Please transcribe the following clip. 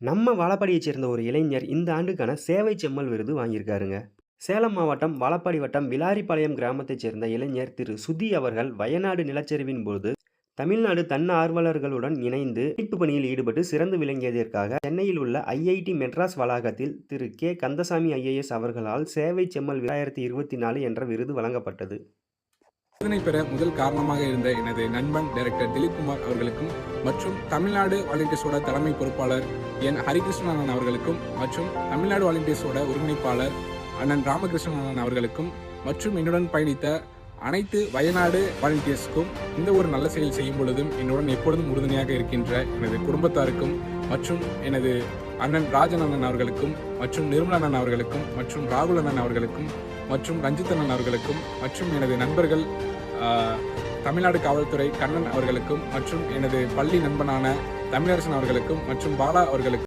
நம்ம வாழப்பாடியைச் சேர்ந்த ஒரு இளைஞர் இந்த ஆண்டுக்கான சேவை செம்மல் விருது வாங்கியிருக்காருங்க. சேலம் மாவட்டம் வாழப்பாடி வட்டம் விலாரிப்பாளையம் கிராமத்தைச் சேர்ந்த இளைஞர் திரு. சுதி அவர்கள் வயநாடு நிலச்சரிவின் போது தமிழ்நாடு தன்னார்வலர்களுடன் இணைந்து மீட்பு பணியில் ஈடுபட்டு சிறந்து விளங்கியதற்காக சென்னையில் உள்ள ஐஐடி மெட்ராஸ் வளாகத்தில் திரு. கே. கந்தசாமி ஐஏஎஸ் அவர்களால் சேவை செம்மல் 2024 என்ற விருது வழங்கப்பட்டது. விருதினை பெற முதல் காரணமாக இருந்த எனது நண்பன் டைரக்டர் திலீப்குமார் அவர்களுக்கும் மற்றும் தமிழ்நாடு வாலண்டியர்ஸோட தலைமை பொறுப்பாளர் என் ஹரிகிருஷ்ணன் அவர்களுக்கும் மற்றும் தமிழ்நாடு வாலண்டியர்ஸோட ஒருங்கிணைப்பாளர் அண்ணன் ராமகிருஷ்ணன் அவர்களுக்கும் மற்றும் என்னுடன் பயணித்த அனைத்து வயநாடு வாலண்டியர்ஸ்க்கும் இந்த ஒரு நல்ல செயல் செய்யும் பொழுதும் என்னுடன் எப்பொழுதும் உறுதுணையாக இருக்கின்ற எனது குடும்பத்தாருக்கும் மற்றும் எனது அண்ணன் ராஜன் அண்ணன் அவர்களுக்கும் மற்றும் நிர்மலா அண்ணன் அவர்களுக்கும் மற்றும் ராகுல் அண்ணன் அவர்களுக்கும் மற்றும் ரஞ்சித் அண்ணன் அவர்களுக்கும் மற்றும் எனது நண்பர்கள் தமிழ்நாடு காவல்துறை கண்ணன் அவர்களுக்கும் மற்றும் எனது பள்ளி நண்பனான தமிழரசன் அவர்களுக்கும் மற்றும் பாலா அவர்களுக்கும்